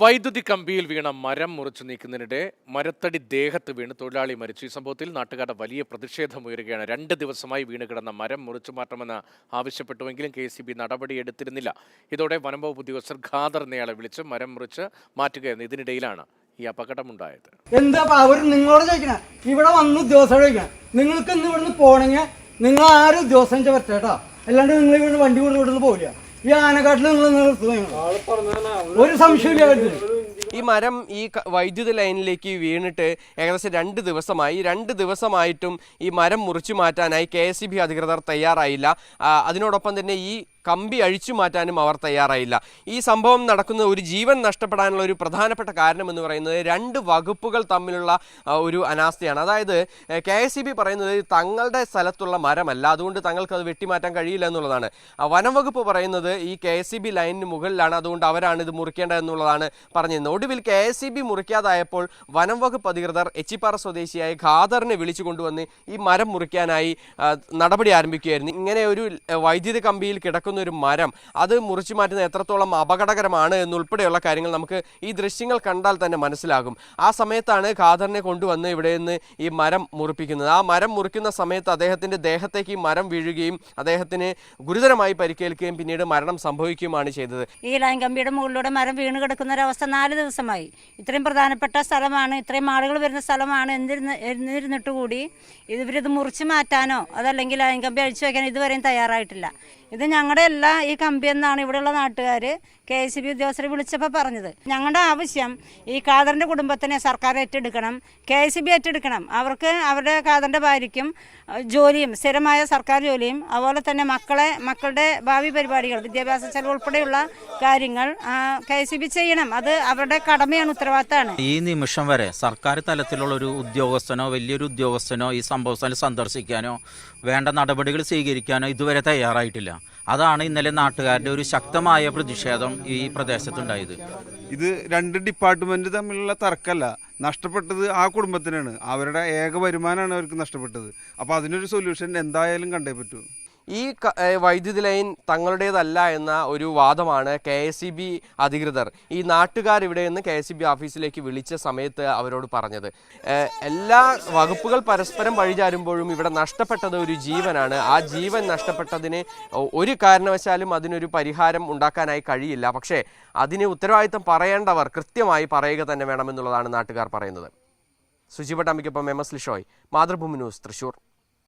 വൈദ്യുതി കമ്പിയിൽ വീണ മരം മുറിച്ചു നീക്കുന്നതിനിടെ മരത്തടി ദേഹത്ത് വീണ് തൊഴിലാളി മരിച്ചു. ഈ സംഭവത്തിൽ നാട്ടുകാരുടെ വലിയ പ്രതിഷേധം ഉയരുകയാണ്. രണ്ട് ദിവസമായി വീണ് കിടന്ന മരം മുറിച്ചു മാറ്റണമെന്ന് ആവശ്യപ്പെട്ടുവെങ്കിലും കെ സി ബി നടപടിയെടുത്തിരുന്നില്ല ഇതോടെ വനംവകുപ്പ് ഉദ്യോഗസ്ഥർ ഖാദർ എന്നയാളെ വിളിച്ച് മരം മുറിച്ച് മാറ്റുകയായിരുന്നു ഇതിനിടയിലാണ് ഈ അപകടമുണ്ടായത്. എന്താ അവർ നിങ്ങളോട് ചോദിക്കണേ? ഇവിടെ വന്ന് ഉദ്യോഗസ്ഥരോട് ചോദിക്കണം? നിങ്ങൾക്ക് ഇന്ന് ഇവിടുന്ന് പോകണമെങ്കിൽ നിങ്ങൾ ആരും ഉദ്യോഗസ്ഥൻ പറ്റേ അല്ലാണ്ട് നിങ്ങൾ ഇവിടുന്ന് വണ്ടി കൊണ്ട് ഇവിടുന്ന് പോവില്ല. ഈ. ഒരു സംശയമില്ല ഈ മരം ഈ വൈദ്യുത ലൈനിലേക്ക് വീണിട്ട് ഏകദേശം രണ്ട് ദിവസമായി രണ്ട് ദിവസമായിട്ടും ഈ മരം മുറിച്ചു മാറ്റാനായി കെ എസ് അധികൃതർ തയ്യാറായില്ല അതിനോടൊപ്പം തന്നെ ഈ കമ്പി അഴിച്ചു മാറ്റാനും അവർ തയ്യാറായില്ല. ഈ സംഭവം നടക്കുന്ന ഒരു ജീവൻ നഷ്ടപ്പെടാനുള്ള ഒരു പ്രധാനപ്പെട്ട കാരണം എന്ന് പറയുന്നത് രണ്ട് വകുപ്പുകൾ തമ്മിലുള്ള ഒരു അനാസ്ഥയാണ്. അതായത് കെ എസ് പറയുന്നത് തങ്ങളുടെ സ്ഥലത്തുള്ള മരമല്ല. അതുകൊണ്ട് തങ്ങൾക്ക് അത് വെട്ടിമാറ്റാൻ കഴിയില്ല എന്നുള്ളതാണ്. വനം വകുപ്പ് പറയുന്നത് ഈ കെ എസ് ലൈനിന് മുകളിലാണ്. അതുകൊണ്ട് അവരാണ് ഇത് മുറിക്കേണ്ടത് എന്നുള്ളതാണ് പറഞ്ഞിരുന്നത്. ഒടുവിൽ കെ എസ് മുറിക്കാതായപ്പോൾ വനം വകുപ്പ് അധികൃതർ എച്ചിപ്പാറ സ്വദേശിയായ ഖാദറിനെ വിളിച്ചു കൊണ്ടുവന്ന് ഈ മരം മുറിക്കാനായി നടപടി ആരംഭിക്കുകയായിരുന്നു. ഇങ്ങനെ ഒരു വൈദ്യുതി കമ്പിയിൽ കിടക്കുന്ന ഒരു മരം അത് മുറിച്ചു മാറ്റുന്നത് എത്രത്തോളം അപകടകരമാണ് എന്നുൾപ്പെടെയുള്ള കാര്യങ്ങൾ നമുക്ക് ഈ ദൃശ്യങ്ങൾ കണ്ടാൽ തന്നെ മനസ്സിലാകും. ആ സമയത്താണ് ഖാദറിനെ കൊണ്ടുവന്ന് ഇവിടെ നിന്ന് ഈ മരം മുറിപ്പിക്കുന്നത്. ആ മരം മുറിക്കുന്ന സമയത്ത് അദ്ദേഹത്തിന്റെ ദേഹത്തേക്ക് മരം വീഴുകയും അദ്ദേഹത്തിന് ഗുരുതരമായി പരിക്കേൽക്കുകയും പിന്നീട് മരണം സംഭവിക്കുകയുമാണ് ചെയ്തത്. ഈ ലൈൻ കമ്പിയുടെ മുകളിലൂടെ മരം വീണ് കിടക്കുന്ന ഒരവസ്ഥ നാല് ദിവസമായി. ഇത്രയും പ്രധാനപ്പെട്ട സ്ഥലമാണ് ഇത്രയും ആളുകൾ വരുന്ന സ്ഥലമാണ് എന്നിരുന്ന് എന്നിരുന്നിട്ട് കൂടി ഇവരിത് മുറിച്ച് മാറ്റാനോ അതല്ലെങ്കിൽ ലൈൻ കമ്പി അഴിച്ചു വയ്ക്കാനോ ഇതുവരെയും തയ്യാറായിട്ടില്ല. ഇത് ഞങ്ങളുടെ അല്ല ഈ കമ്പി എന്നാണ് ഇവിടെയുള്ള നാട്ടുകാർ കെ എസ് ബി ഉദ്യോഗസ്ഥരെ വിളിച്ചപ്പോൾ പറഞ്ഞത്. ഞങ്ങളുടെ ആവശ്യം ഈ ഖാദറിന്റെ കുടുംബത്തിനെ സർക്കാർ ഏറ്റെടുക്കണം കെ എസ് ബി ഏറ്റെടുക്കണം. അവർക്ക് അവരുടെ ഖാദറിന്റെ ഭാര്യയ്ക്കും ജോലിയും സ്ഥിരമായ സർക്കാർ ജോലിയും അതുപോലെ തന്നെ മക്കളെ മക്കളുടെ ഭാവി പരിപാടികൾ വിദ്യാഭ്യാസ ചെലവ് ഉൾപ്പെടെയുള്ള കാര്യങ്ങൾ കെ എസ് ബി ചെയ്യണം. അത് അവരുടെ കടമയാണ് ഉത്തരവാദിത്തമാണ്. ഈ നിമിഷം വരെ സർക്കാർ തലത്തിലുള്ള ഒരു ഉദ്യോഗസ്ഥനോ വലിയൊരു ഉദ്യോഗസ്ഥനോ ഈ സംഭവ സ്ഥലം സന്ദർശിക്കാനോ വേണ്ട നടപടികൾ സ്വീകരിക്കാനോ ഇതുവരെ തയ്യാറായിട്ടില്ല. അതാണ് ഇന്നലെ നാട്ടുകാരുടെ ഒരു ശക്തമായ പ്രതിഷേധം ഈ പ്രദേശത്തുണ്ടായത്. ഇത് രണ്ട് ഡിപ്പാർട്ട്മെന്റ് തമ്മിലുള്ള തർക്കമല്ല നഷ്ടപ്പെട്ടത് ആ കുടുംബത്തിനാണ്. അവരുടെ ഏക വരുമാനമാണ് അവർക്ക് നഷ്ടപ്പെട്ടത്. അപ്പോൾ അതിനൊരു സൊല്യൂഷൻ എന്തായാലും കണ്ടേ പറ്റൂ. ഈ വൈദ്യുതി ലൈൻ തങ്ങളുടേതല്ല എന്ന ഒരു വാദമാണ് കെ എസ് ഇ ബി അധികൃതർ. ഈ നാട്ടുകാർ ഇവിടെ നിന്ന് കെ എസ് ഇ ബി ഓഫീസിലേക്ക് വിളിച്ച സമയത്ത് അവരോട് പറഞ്ഞത്. എല്ലാ വകുപ്പുകൾ പരസ്പരം വഴിചാരുമ്പോഴും ഇവിടെ നഷ്ടപ്പെട്ടത് ഒരു ജീവനാണ്. ആ ജീവൻ നഷ്ടപ്പെട്ടതിന് ഒരു കാരണവശാലും അതിനൊരു പരിഹാരം ഉണ്ടാക്കാനായി കഴിയില്ല. പക്ഷേ അതിന് ഉത്തരവാദിത്തം പറയേണ്ടവർ കൃത്യമായി പറയുക തന്നെ വേണമെന്നുള്ളതാണ് നാട്ടുകാർ പറയുന്നത്. സുജിപട്ടാമിക്കൊപ്പം M S Lishoy Mathrubhumi news Thrissur.